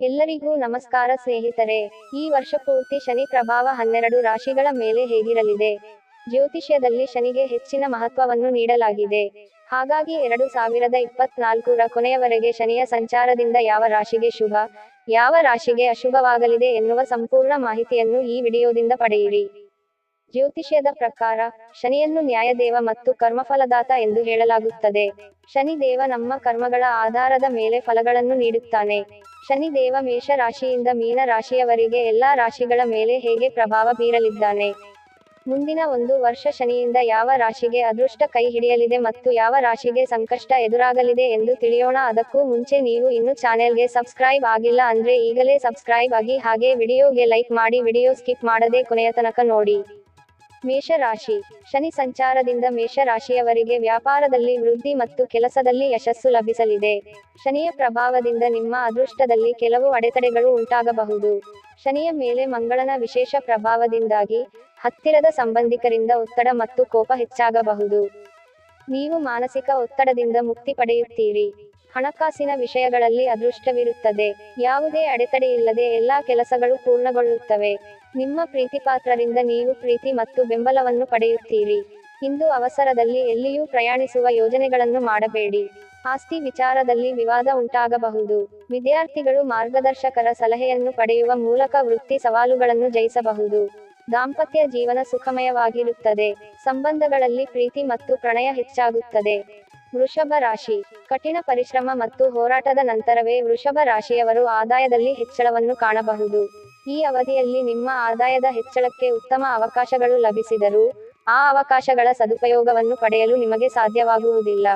ಎಲ್ಲರಿಗೂ ನಮಸ್ಕಾರ ಸ್ನೇಹಿತರೆ. ಈ ವರ್ಷ ಪೂರ್ತಿ ಶನಿ ಪ್ರಭಾವ ಹನ್ನೆರಡು ರಾಶಿಗಳ ಮೇಲೆ ಹೇಗಿರಲಿದೆ? ಜ್ಯೋತಿಷ್ಯದಲ್ಲಿ ಶನಿಗೆ ಹೆಚ್ಚಿನ ಮಹತ್ವವನ್ನು ನೀಡಲಾಗಿದೆ. ಹಾಗಾಗಿ ಎರಡು ಸಾವಿರದ ಇಪ್ಪತ್ನಾಲ್ಕರ ಕೊನೆಯವರೆಗೆ ಶನಿಯ ಸಂಚಾರದಿಂದ ಯಾವ ರಾಶಿಗೆ ಶುಭ, ಯಾವ ರಾಶಿಗೆ ಅಶುಭವಾಗಲಿದೆ ಎನ್ನುವ ಸಂಪೂರ್ಣ ಮಾಹಿತಿಯನ್ನು ಈ ವಿಡಿಯೋದಿಂದ ಪಡೆಯಿರಿ. ಜ್ಯೋತಿಷ್ಯದ ಪ್ರಕಾರ, ಶನಿಯನ್ನು ನ್ಯಾಯದೇವ ಮತ್ತು ಕರ್ಮಫಲದಾತ ಎಂದು ಹೇಳಲಾಗುತ್ತದೆ. ಶನಿ ದೇವ ನಮ್ಮ ಕರ್ಮಗಳ ಆಧಾರದ ಮೇಲೆ ಫಲಗಳನ್ನು ನೀಡುತ್ತಾನೆ. ಶನಿ ದೇವ ಮೇಷ ರಾಶಿಯಿಂದ ಮೀನ ರಾಶಿಯವರೆಗೆ ಎಲ್ಲಾ ರಾಶಿಗಳ ಮೇಲೆ ಹೇಗೆ ಪ್ರಭಾವ ಬೀರಲಿದ್ದಾನೆ? ಮುಂದಿನ ಒಂದು ವರ್ಷ ಶನಿಯಿಂದ ಯಾವ ರಾಶಿಗೆ ಅದೃಷ್ಟ ಕೈ ಹಿಡಿಯಲಿದೆ ಮತ್ತು ಯಾವ ರಾಶಿಗೆ ಸಂಕಷ್ಟ ಎದುರಾಗಲಿದೆ ಎಂದು ತಿಳಿಯೋಣ. ಅದಕ್ಕೂ ಮುಂಚೆ ನೀವು ಇನ್ನು ಚಾನೆಲ್ಗೆ ಸಬ್ಸ್ಕ್ರೈಬ್ ಆಗಿಲ್ಲ ಅಂದ್ರೆ ಈಗಲೇ ಸಬ್ಸ್ಕ್ರೈಬ್ ಆಗಿ ಹಾಗೆ ವಿಡಿಯೋಗೆ ಲೈಕ್ ಮಾಡಿ ವಿಡಿಯೋ ಸ್ಕಿಪ್ ಮಾಡದೆ ಕೊನೆಯ ತನಕ ನೋಡಿ. ಮೇಷರಾಶಿ. ಶನಿ ಸಂಚಾರದಿಂದ ಮೇಷರಾಶಿಯವರಿಗೆ ವ್ಯಾಪಾರದಲ್ಲಿ ವೃದ್ಧಿ ಮತ್ತು ಕೆಲಸದಲ್ಲಿ ಯಶಸ್ಸು ಲಭಿಸಲಿದೆ. ಶನಿಯ ಪ್ರಭಾವದಿಂದ ನಿಮ್ಮ ಅದೃಷ್ಟದಲ್ಲಿ ಕೆಲವು ಅಡೆತಡೆಗಳು ಉಂಟಾಗಬಹುದು. ಶನಿಯ ಮೇಲೆ ಮಂಗಳನ ವಿಶೇಷ ಪ್ರಭಾವದಿಂದಾಗಿ ಹತ್ತಿರದ ಸಂಬಂಧಿಕರಿಂದ ಒತ್ತಡ ಮತ್ತು ಕೋಪ ಹೆಚ್ಚಾಗಬಹುದು. ನೀವು ಮಾನಸಿಕ ಒತ್ತಡದಿಂದ ಮುಕ್ತಿ ಪಡೆಯುತ್ತೀರಿ. ಹಣಕಾಸಿನ ವಿಷಯಗಳಲ್ಲಿ ಅದೃಷ್ಟವಿರುತ್ತದೆ. ಯಾವುದೇ ಅಡೆತಡೆಯಿಲ್ಲದೆ ಎಲ್ಲಾ ಕೆಲಸಗಳು ಪೂರ್ಣಗೊಳ್ಳುತ್ತವೆ. ನಿಮ್ಮ ಪ್ರೀತಿಪಾತ್ರರಿಂದ ನೀವು ಪ್ರೀತಿ ಮತ್ತು ಬೆಂಬಲವನ್ನು ಪಡೆಯುತ್ತೀರಿ. ಇಂದು ಅವಸರದಲ್ಲಿ ಎಲ್ಲಿಯೂ ಪ್ರಯಾಣಿಸುವ ಯೋಜನೆಗಳನ್ನು ಮಾಡಬೇಡಿ. ಆಸ್ತಿ ವಿಚಾರದಲ್ಲಿ ವಿವಾದ ಉಂಟಾಗಬಹುದು. ವಿದ್ಯಾರ್ಥಿಗಳು ಮಾರ್ಗದರ್ಶಕರ ಸಲಹೆಯನ್ನು ಪಡೆಯುವ ಮೂಲಕ ವೃತ್ತಿ ಸವಾಲುಗಳನ್ನು ಜಯಿಸಬಹುದು. ದಾಂಪತ್ಯ ಜೀವನ ಸುಖಮಯವಾಗಿರುತ್ತದೆ. ಸಂಬಂಧಗಳಲ್ಲಿ ಪ್ರೀತಿ ಮತ್ತು ಪ್ರಣಯ ಹೆಚ್ಚಾಗುತ್ತದೆ. ವೃಷಭ ರಾಶಿ. ಕಠಿಣ ಪರಿಶ್ರಮ ಮತ್ತು ಹೋರಾಟದ ನಂತರವೇ ವೃಷಭ ರಾಶಿಯವರು ಆದಾಯದಲ್ಲಿ ಹೆಚ್ಚಳವನ್ನು ಕಾಣಬಹುದು. ಈ ಅವಧಿಯಲ್ಲಿ ನಿಮ್ಮ ಆದಾಯದ ಹೆಚ್ಚಳಕ್ಕೆ ಉತ್ತಮ ಅವಕಾಶಗಳು ಲಭಿಸಿದರೂ, ಆ ಅವಕಾಶಗಳ ಸದುಪಯೋಗವನ್ನು ಪಡೆಯಲು ನಿಮಗೆ ಸಾಧ್ಯವಾಗುವುದಿಲ್ಲ.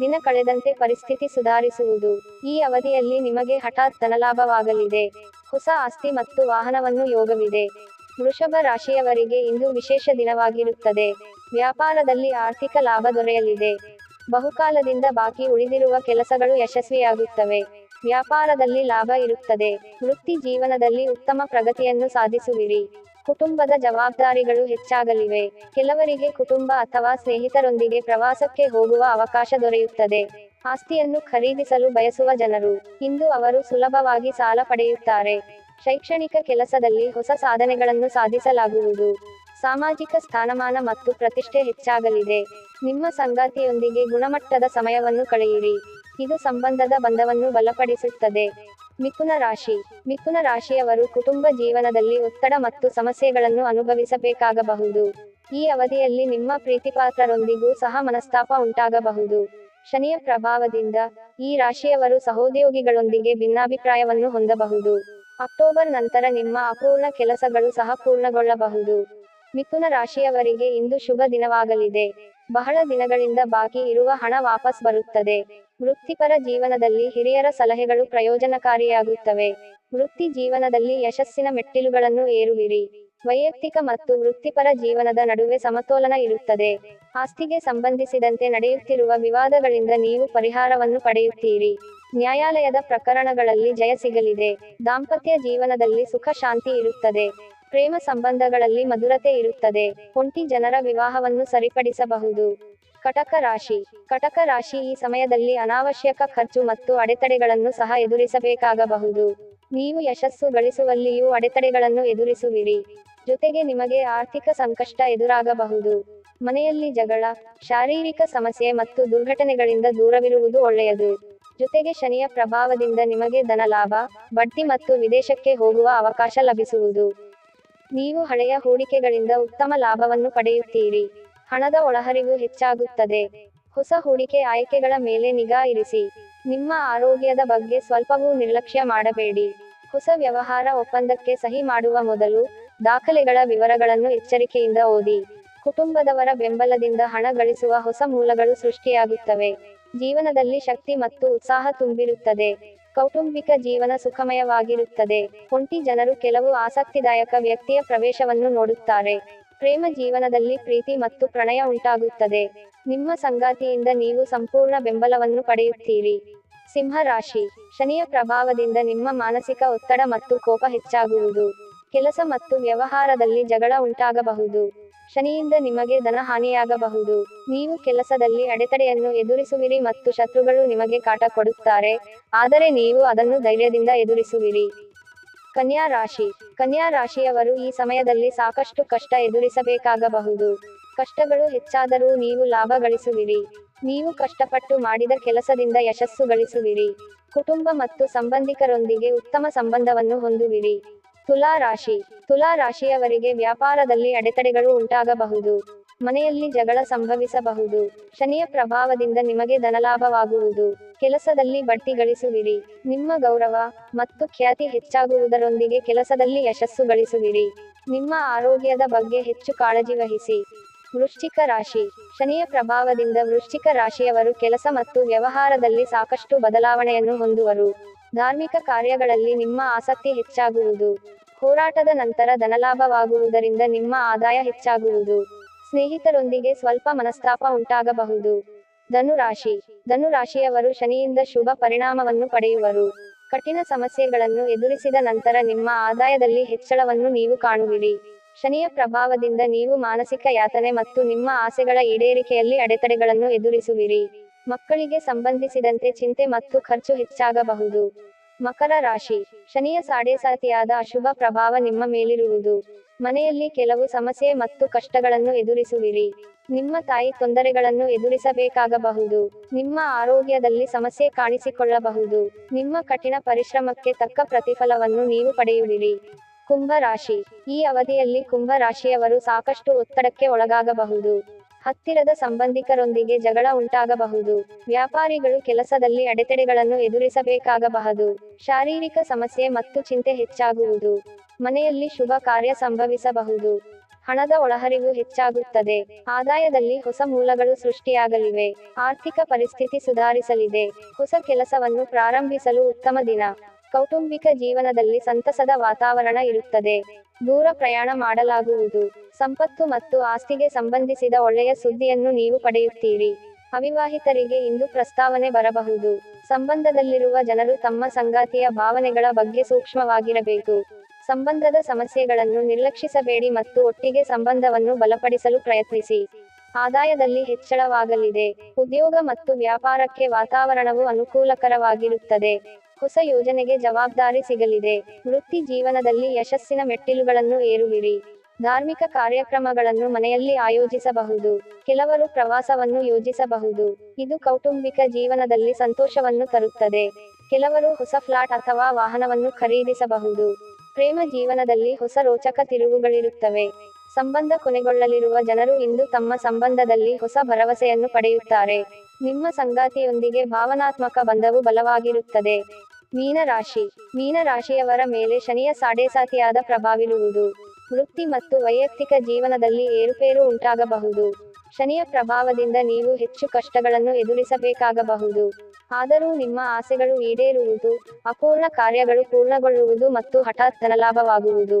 ದಿನ ಕಳೆದಂತೆ ಪರಿಸ್ಥಿತಿ ಸುಧಾರಿಸುವುದು. ಈ ಅವಧಿಯಲ್ಲಿ ನಿಮಗೆ ಹಠಾತ್ ಧನಲಾಭವಾಗಲಿದೆ. ಹೊಸ ಆಸ್ತಿ ಮತ್ತು ವಾಹನವನ್ನು ಯೋಗವಿದೆ. ವೃಷಭ ರಾಶಿಯವರಿಗೆ ಇಂದು ವಿಶೇಷ ದಿನವಾಗಿರುತ್ತದೆ. ವ್ಯಾಪಾರದಲ್ಲಿ ಆರ್ಥಿಕ ಲಾಭ ದೊರೆಯಲಿದೆ. ಬಹುಕಾಲದಿಂದ ಬಾಕಿ ಉಳಿದಿರುವ ಕೆಲಸಗಳು ಯಶಸ್ವಿಯಾಗುತ್ತವೆ. ವ್ಯಾಪಾರದಲ್ಲಿ ಲಾಭ ಇರುತ್ತದೆ. ವೃತ್ತಿ ಜೀವನದಲ್ಲಿ ಉತ್ತಮ ಪ್ರಗತಿಯನ್ನು ಸಾಧಿಸುವಿರಿ. ಕುಟುಂಬದ ಜವಾಬ್ದಾರಿಗಳು ಹೆಚ್ಚಾಗಲಿವೆ. ಕೆಲವರಿಗೆ ಕುಟುಂಬ ಅಥವಾ ಸ್ನೇಹಿತರೊಂದಿಗೆ ಪ್ರವಾಸಕ್ಕೆ ಹೋಗುವ ಅವಕಾಶ ದೊರೆಯುತ್ತದೆ. ಆಸ್ತಿಯನ್ನು ಖರೀದಿಸಲು ಬಯಸುವ ಜನರು. ಇಂದು ಅವರು ಸುಲಭವಾಗಿ ಸಾಲ ಪಡೆಯುತ್ತಾರೆ. ಶೈಕ್ಷಣಿಕ ಕೆಲಸದಲ್ಲಿ ಹೊಸ ಸಾಧನೆಗಳನ್ನು ಸಾಧಿಸಲಾಗುವುದು. ಸಾಮಾಜಿಕ ಸ್ಥಾನಮಾನ ಮತ್ತು ಪ್ರತಿಷ್ಠೆ ಹೆಚ್ಚಾಗಲಿದೆ. ನಿಮ್ಮ ಸಂಗಾತಿಯೊಂದಿಗೆ ಗುಣಮಟ್ಟದ ಸಮಯವನ್ನು ಕಳೆಯಿರಿ. ಇದು ಸಂಬಂಧದ ಬಂಧವನ್ನು ಬಲಪಡಿಸುತ್ತದೆ. ಮಿಥುನ ರಾಶಿ. ಮಿಥುನ ರಾಶಿಯವರು ಕುಟುಂಬ ಜೀವನದಲ್ಲಿ ಒತ್ತಡ ಮತ್ತು ಸಮಸ್ಯೆಗಳನ್ನು ಅನುಭವಿಸಬೇಕಾಗಬಹುದು. ಈ ಅವಧಿಯಲ್ಲಿ ನಿಮ್ಮ ಪ್ರೀತಿಪಾತ್ರರೊಂದಿಗೂ ಸಹ ಮನಸ್ತಾಪ ಉಂಟಾಗಬಹುದು. ಶನಿಯ ಪ್ರಭಾವದಿಂದ ಈ ರಾಶಿಯವರು ಸಹೋದ್ಯೋಗಿಗಳೊಂದಿಗೆ ಭಿನ್ನಾಭಿಪ್ರಾಯವನ್ನು ಹೊಂದಬಹುದು. ಅಕ್ಟೋಬರ್ ನಂತರ ನಿಮ್ಮ ಅಪೂರ್ಣ ಕೆಲಸಗಳು ಸಹ ಪೂರ್ಣಗೊಳ್ಳಬಹುದು. ಮಿಥುನ ರಾಶಿಯವರಿಗೆ ಇಂದು ಶುಭ ದಿನವಾಗಲಿದೆ. ಬಹಳ ದಿನಗಳಿಂದ ಬಾಕಿ ಇರುವ ಹಣ ವಾಪಸ್ ಬರುತ್ತದೆ. ವೃತ್ತಿಪರ ಜೀವನದಲ್ಲಿ ಹಿರಿಯರ ಸಲಹೆಗಳು ಪ್ರಯೋಜನಕಾರಿಯಾಗುತ್ತವೆ. ವೃತ್ತಿ ಜೀವನದಲ್ಲಿ ಯಶಸ್ಸಿನ ಮೆಟ್ಟಿಲುಗಳನ್ನು ಏರುವಿರಿ. ವೈಯಕ್ತಿಕ ಮತ್ತು ವೃತ್ತಿಪರ ಜೀವನದ ನಡುವೆ ಸಮತೋಲನ ಇರುತ್ತದೆ. ಆಸ್ತಿಗೆ ಸಂಬಂಧಿಸಿದಂತೆ ನಡೆಯುತ್ತಿರುವ ವಿವಾದಗಳಿಂದ ನೀವು ಪರಿಹಾರವನ್ನು ಪಡೆಯುತ್ತೀರಿ. ನ್ಯಾಯಾಲಯದ ಪ್ರಕರಣಗಳಲ್ಲಿ ಜಯ ಸಿಗಲಿದೆ. ದಾಂಪತ್ಯ ಜೀವನದಲ್ಲಿ ಸುಖ ಶಾಂತಿ ಇರುತ್ತದೆ. ಪ್ರೇಮ ಸಂಬಂಧಗಳಲ್ಲಿ ಮಧುರತೆ ಇರುತ್ತದೆ. ಒಂಟಿ ಜನರ ವಿವಾಹವನ್ನು ಸರಿಪಡಿಸಬಹುದು. ಕಟಕ ರಾಶಿ. ಕಟಕ ರಾಶಿ ಈ ಸಮಯದಲ್ಲಿ ಅನಾವಶ್ಯಕ ಖರ್ಚು ಮತ್ತು ಅಡೆತಡೆಗಳನ್ನು ಸಹ ಎದುರಿಸಬೇಕಾಗಬಹುದು. ನೀವು ಯಶಸ್ಸು ಗಳಿಸುವಲ್ಲಿಯೂ ಅಡೆತಡೆಗಳನ್ನು ಎದುರಿಸುವಿರಿ. ಜೊತೆಗೆ ನಿಮಗೆ ಆರ್ಥಿಕ ಸಂಕಷ್ಟ ಎದುರಾಗಬಹುದು. ಮನೆಯಲ್ಲಿ ಜಗಳ, ಶಾರೀರಿಕ ಸಮಸ್ಯೆ ಮತ್ತು ದುರ್ಘಟನೆಗಳಿಂದ ದೂರವಿರುವುದು ಒಳ್ಳೆಯದು. ಜೊತೆಗೆ ಶನಿಯ ಪ್ರಭಾವದಿಂದ ನಿಮಗೆ ಧನಲಾಭ ಬಡ್ಡಿ ಮತ್ತು ವಿದೇಶಕ್ಕೆ ಹೋಗುವ ಅವಕಾಶ ಲಭಿಸುವುದು. ನೀವು ಹಳೆಯ ಹೂಡಿಕೆಗಳಿಂದ ಉತ್ತಮ ಲಾಭವನ್ನು ಪಡೆಯುತ್ತೀರಿ. ಹಣದ ಒಳಹರಿವು ಹೆಚ್ಚಾಗುತ್ತದೆ. ಹೊಸ ಹೂಡಿಕೆ ಆಯ್ಕೆಗಳ ಮೇಲೆ ನಿಗಾ ಇರಿಸಿ. ನಿಮ್ಮ ಆರೋಗ್ಯದ ಬಗ್ಗೆ ಸ್ವಲ್ಪವೂ ನಿರ್ಲಕ್ಷ್ಯ ಮಾಡಬೇಡಿ. ಹೊಸ ವ್ಯವಹಾರ ಒಪ್ಪಂದಕ್ಕೆ ಸಹಿ ಮಾಡುವ ಮೊದಲು ದಾಖಲೆಗಳ ವಿವರಗಳನ್ನು ಎಚ್ಚರಿಕೆಯಿಂದ ಓದಿ. ಕುಟುಂಬದವರ ಬೆಂಬಲದಿಂದ ಹಣ ಗಳಿಸುವ ಹೊಸ ಮೂಲಗಳು ಸೃಷ್ಟಿಯಾಗುತ್ತವೆ. ಜೀವನದಲ್ಲಿ ಶಕ್ತಿ ಮತ್ತು ಉತ್ಸಾಹ ತುಂಬಿರುತ್ತದೆ. ಕೌಟುಂಬಿಕ ಜೀವನ ಸುಖಮಯವಾಗಿರುತ್ತದೆ. ಒಂಟಿ ಜನರು ಕೆಲವು ಆಸಕ್ತಿದಾಯಕ ವ್ಯಕ್ತಿಯ ಪ್ರವೇಶವನ್ನು ನೋಡುತ್ತಾರೆ. ಪ್ರೇಮ ಜೀವನದಲ್ಲಿ ಪ್ರೀತಿ ಮತ್ತು ಪ್ರಣಯ ಉಂಟಾಗುತ್ತದೆ. ನಿಮ್ಮ ಸಂಗಾತಿಯಿಂದ ನೀವು ಸಂಪೂರ್ಣ ಬೆಂಬಲವನ್ನು ಪಡೆಯುತ್ತೀರಿ. ಸಿಂಹ ರಾಶಿ. ಶನಿಯ ಪ್ರಭಾವದಿಂದ ನಿಮ್ಮ ಮಾನಸಿಕ ಒತ್ತಡ ಮತ್ತು ಕೋಪ ಹೆಚ್ಚಾಗುವುದು. ಕೆಲಸ ಮತ್ತು ವ್ಯವಹಾರದಲ್ಲಿ ಜಗಳ ಉಂಟಾಗಬಹುದು. ಶನಿಯಿಂದ ನಿಮಗೆ ಧನಹಾನಿಯಾಗಬಹುದು. ನೀವು ಕೆಲಸದಲ್ಲಿ ಅಡೆತಡೆಯನ್ನು ಎದುರಿಸುವಿರಿ ಮತ್ತು ಶತ್ರುಗಳು ನಿಮಗೆ ಕಾಟ ಕೊಡುತ್ತಾರೆ. ಆದರೆ ನೀವು ಅದನ್ನು ಧೈರ್ಯದಿಂದ ಎದುರಿಸುವಿರಿ. ಕನ್ಯಾ ರಾಶಿ. ಕನ್ಯಾ ರಾಶಿಯವರು ಈ ಸಮಯದಲ್ಲಿ ಸಾಕಷ್ಟು ಕಷ್ಟ ಎದುರಿಸಬೇಕಾಗಬಹುದು. ಕಷ್ಟಗಳು ಹೆಚ್ಚಾದರೂ ನೀವು ಲಾಭ ಗಳಿಸುವಿರಿ. ನೀವು ಕಷ್ಟಪಟ್ಟು ಮಾಡಿದ ಕೆಲಸದಿಂದ ಯಶಸ್ಸು ಗಳಿಸುವಿರಿ. ಕುಟುಂಬ ಮತ್ತು ಸಂಬಂಧಿಕರೊಂದಿಗೆ ಉತ್ತಮ ಸಂಬಂಧವನ್ನು ಹೊಂದುವಿರಿ. ತುಲಾ ರಾಶಿ. ತುಲಾ ರಾಶಿಯವರಿಗೆ ವ್ಯಾಪಾರದಲ್ಲಿ ಅಡೆತಡೆಗಳು ಉಂಟಾಗಬಹುದು. ಮನೆಯಲ್ಲಿ ಜಗಳ ಸಂಭವಿಸಬಹುದು. ಶನಿಯ ಪ್ರಭಾವದಿಂದ ನಿಮಗೆ ಧನಲಾಭವಾಗುವುದು. ಕೆಲಸದಲ್ಲಿ ಬಡ್ತಿ ಗಳಿಸುವಿರಿ. ನಿಮ್ಮ ಗೌರವ ಮತ್ತು ಖ್ಯಾತಿ ಹೆಚ್ಚಾಗುವುದರೊಂದಿಗೆ ಕೆಲಸದಲ್ಲಿ ಯಶಸ್ಸು ಗಳಿಸುವಿರಿ. ನಿಮ್ಮ ಆರೋಗ್ಯದ ಬಗ್ಗೆ ಹೆಚ್ಚು ಕಾಳಜಿ ವಹಿಸಿ. ವೃಶ್ಚಿಕ ರಾಶಿ. ಶನಿಯ ಪ್ರಭಾವದಿಂದ ವೃಶ್ಚಿಕ ರಾಶಿಯವರು ಕೆಲಸ ಮತ್ತು ವ್ಯವಹಾರದಲ್ಲಿ ಸಾಕಷ್ಟು ಬದಲಾವಣೆಯನ್ನು ಹೊಂದುವರು. ಧಾರ್ಮಿಕ ಕಾರ್ಯಗಳಲ್ಲಿ ನಿಮ್ಮ ಆಸಕ್ತಿ ಹೆಚ್ಚಾಗುವುದು. ಹೋರಾಟದ ನಂತರ ಧನಲಾಭವಾಗುವುದರಿಂದ ನಿಮ್ಮ ಆದಾಯ ಹೆಚ್ಚಾಗುವುದು. ಸ್ನೇಹಿತರೊಂದಿಗೆ ಸ್ವಲ್ಪ ಮನಸ್ತಾಪ ಉಂಟಾಗಬಹುದು. ಧನುರಾಶಿ. ಧನುರಾಶಿಯವರು ಶನಿಯಿಂದ ಶುಭ ಪರಿಣಾಮವನ್ನು ಪಡೆಯುವರು. ಕಠಿಣ ಸಮಸ್ಯೆಗಳನ್ನು ಎದುರಿಸಿದ ನಂತರ ನಿಮ್ಮ ಆದಾಯದಲ್ಲಿ ಹೆಚ್ಚಳವನ್ನು ನೀವು ಕಾಣುವಿರಿ. ಶನಿಯ ಪ್ರಭಾವದಿಂದ ನೀವು ಮಾನಸಿಕ ಯಾತನೆ ಮತ್ತು ನಿಮ್ಮ ಆಸೆಗಳ ಈಡೇರಿಕೆಯಲ್ಲಿ ಅಡೆತಡೆಗಳನ್ನು ಎದುರಿಸುವಿರಿ. ಮಕ್ಕಳಿಗೆ ಸಂಬಂಧಿಸಿದಂತೆ ಚಿಂತೆ ಮತ್ತು ಖರ್ಚು ಹೆಚ್ಚಾಗಬಹುದು. ಮಕರ ರಾಶಿ, ಶನಿಯ ಸಾಡೇಸಾತಿಯಾದ ಅಶುಭ ಪ್ರಭಾವ ನಿಮ್ಮ ಮೇಲಿರುವುದು. ಮನೆಯಲ್ಲಿ ಕೆಲವು ಸಮಸ್ಯೆ ಮತ್ತು ಕಷ್ಟಗಳನ್ನು ಎದುರಿಸುವಿರಿ. ನಿಮ್ಮ ತಾಯಿ ತೊಂದರೆಗಳನ್ನು ಎದುರಿಸಬೇಕಾಗಬಹುದು. ನಿಮ್ಮ ಆರೋಗ್ಯದಲ್ಲಿ ಸಮಸ್ಯೆ ಕಾಣಿಸಿಕೊಳ್ಳಬಹುದು. ನಿಮ್ಮ ಕಠಿಣ ಪರಿಶ್ರಮಕ್ಕೆ ತಕ್ಕ ಪ್ರತಿಫಲವನ್ನು ನೀವು ಪಡೆಯುವಿರಿ. ಕುಂಭ ರಾಶಿ, ಈ ಅವಧಿಯಲ್ಲಿ ಕುಂಭ ರಾಶಿಯವರು ಸಾಕಷ್ಟು ಒತ್ತಡಕ್ಕೆ ಒಳಗಾಗಬಹುದು. ಹತ್ತಿರದ ಸಂಬಂಧಿಕರೊಂದಿಗೆ ಜಗಳ ಉಂಟಾಗಬಹುದು. ವ್ಯಾಪಾರಿಗಳು ಕೆಲಸದಲ್ಲಿ ಅಡೆತಡೆಗಳನ್ನು ಎದುರಿಸಬೇಕಾಗಬಹುದು. ಶಾರೀರಿಕ ಸಮಸ್ಯೆ ಮತ್ತು ಚಿಂತೆ ಹೆಚ್ಚಾಗುವುದು. ಮನೆಯಲ್ಲಿ ಶುಭ ಕಾರ್ಯ ಸಂಭವಿಸಬಹುದು. ಹಣದ ಒಳಹರಿವು ಹೆಚ್ಚಾಗುತ್ತದೆ. ಆದಾಯದಲ್ಲಿ ಹೊಸ ಮೂಲಗಳು ಸೃಷ್ಟಿಯಾಗಲಿವೆ. ಆರ್ಥಿಕ ಪರಿಸ್ಥಿತಿ ಸುಧಾರಿಸಲಿದೆ. ಹೊಸ ಕೆಲಸವನ್ನು ಪ್ರಾರಂಭಿಸಲು ಉತ್ತಮ ದಿನ. ಕೌಟುಂಬಿಕ ಜೀವನದಲ್ಲಿ ಸಂತಸದ ವಾತಾವರಣ ಇರುತ್ತದೆ. ದೂರ ಪ್ರಯಾಣ ಮಾಡಲಾಗುವುದು. ಸಂಪತ್ತು ಮತ್ತು ಆಸ್ತಿಗೆ ಸಂಬಂಧಿಸಿದ ಒಳ್ಳೆಯ ಸುದ್ದಿಯನ್ನು ನೀವು ಪಡೆಯುತ್ತೀರಿ. ಅವಿವಾಹಿತರಿಗೆ ಇಂದು ಪ್ರಸ್ತಾವನೆ ಬರಬಹುದು. ಸಂಬಂಧದಲ್ಲಿರುವ ಜನರು ತಮ್ಮ ಸಂಗಾತಿಯ ಭಾವನೆಗಳ ಬಗ್ಗೆ ಸೂಕ್ಷ್ಮವಾಗಿರಬೇಕು. ಸಂಬಂಧದ ಸಮಸ್ಯೆಗಳನ್ನು ನಿರ್ಲಕ್ಷಿಸಬೇಡಿ ಮತ್ತು ಒಟ್ಟಿಗೆ ಸಂಬಂಧವನ್ನು ಬಲಪಡಿಸಲು ಪ್ರಯತ್ನಿಸಿ. ಆದಾಯದಲ್ಲಿ ಹೆಚ್ಚಳವಾಗಲಿದೆ. ಉದ್ಯೋಗ ಮತ್ತು ವ್ಯಾಪಾರಕ್ಕೆ ವಾತಾವರಣವು ಅನುಕೂಲಕರವಾಗಿರುತ್ತದೆ. ಹೊಸ ಯೋಜನೆಗೆ ಜವಾಬ್ದಾರಿ ಸಿಗಲಿದೆ. ವೃತ್ತಿ ಜೀವನದಲ್ಲಿ ಯಶಸ್ಸಿನ ಮೆಟ್ಟಿಲುಗಳನ್ನು ಏರುವಿರಿ. ಧಾರ್ಮಿಕ ಕಾರ್ಯಕ್ರಮಗಳನ್ನು ಮನೆಯಲ್ಲಿ ಆಯೋಜಿಸಬಹುದು. ಕೆಲವರು ಪ್ರವಾಸವನ್ನು ಯೋಜಿಸಬಹುದು. ಇದು ಕೌಟುಂಬಿಕ ಜೀವನದಲ್ಲಿ ಸಂತೋಷವನ್ನು ತರುತ್ತದೆ. ಕೆಲವರು ಹೊಸ ಫ್ಲಾಟ್ ಅಥವಾ ವಾಹನವನ್ನು ಖರೀದಿಸಬಹುದು. ಪ್ರೇಮ ಜೀವನದಲ್ಲಿ ಹೊಸ ರೋಚಕ ತಿರುವುಗಳಿರುತ್ತವೆ. ಸಂಬಂಧ ಕೊನೆಗೊಳ್ಳಲಿರುವ ಜನರು ಇಂದು ತಮ್ಮ ಸಂಬಂಧದಲ್ಲಿ ಹೊಸ ಭರವಸೆಯನ್ನು ಪಡೆಯುತ್ತಾರೆ. ನಿಮ್ಮ ಸಂಗಾತಿಯೊಂದಿಗೆ ಭಾವನಾತ್ಮಕ ಬಂಧವು ಬಲವಾಗಿರುತ್ತದೆ. ಮೀನರಾಶಿ. ಮೀನರಾಶಿಯವರ ಮೀನ ರಾಶಿಯವರ ಮೇಲೆ ಶನಿಯ ಸಾಡೇಸಾತಿಯಾದ ಪ್ರಭಾವಿರುವುದು. ವೃತ್ತಿ ಮತ್ತು ವೈಯಕ್ತಿಕ ಜೀವನದಲ್ಲಿ ಏರುಪೇರು ಉಂಟಾಗಬಹುದು. ಶನಿಯ ಪ್ರಭಾವದಿಂದ ನೀವು ಹೆಚ್ಚು ಕಷ್ಟಗಳನ್ನು ಎದುರಿಸಬೇಕಾಗಬಹುದು. ಆದರೂ ನಿಮ್ಮ ಆಸೆಗಳು ಈಡೇರುವುದು, ಅಪೂರ್ಣ ಕಾರ್ಯಗಳು ಪೂರ್ಣಗೊಳ್ಳುವುದು ಮತ್ತು ಹಠಾತ್ ಧನಲಾಭವಾಗುವುದು.